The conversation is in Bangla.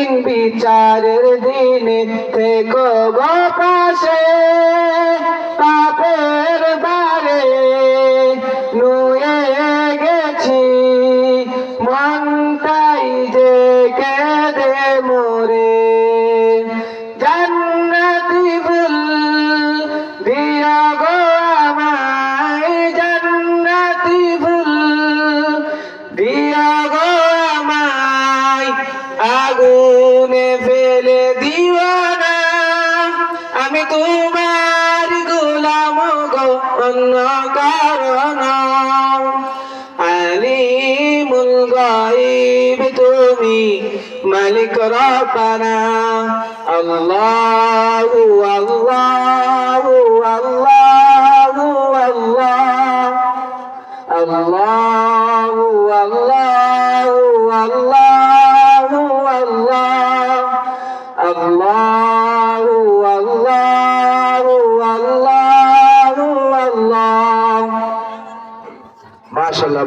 কঠিন বিচারের দিনে থেকে পাপের বারে নুয়ে গেছি। মনটাই যে কেঁদে মোরে ফেলে দিও না আমি তোমার গোলাম গো, অন্য কারণ। আলিমুল গাইব তুমি মালিক রব্বানা। আল্লাহু আল্লাহু আল্লাহু আল্লাহ। আল্লাহু আল্লাহু আল্লাহু। আল্লাহু আল্লাহু আল্লাহু আল্লাহ মাশাআল্লাহ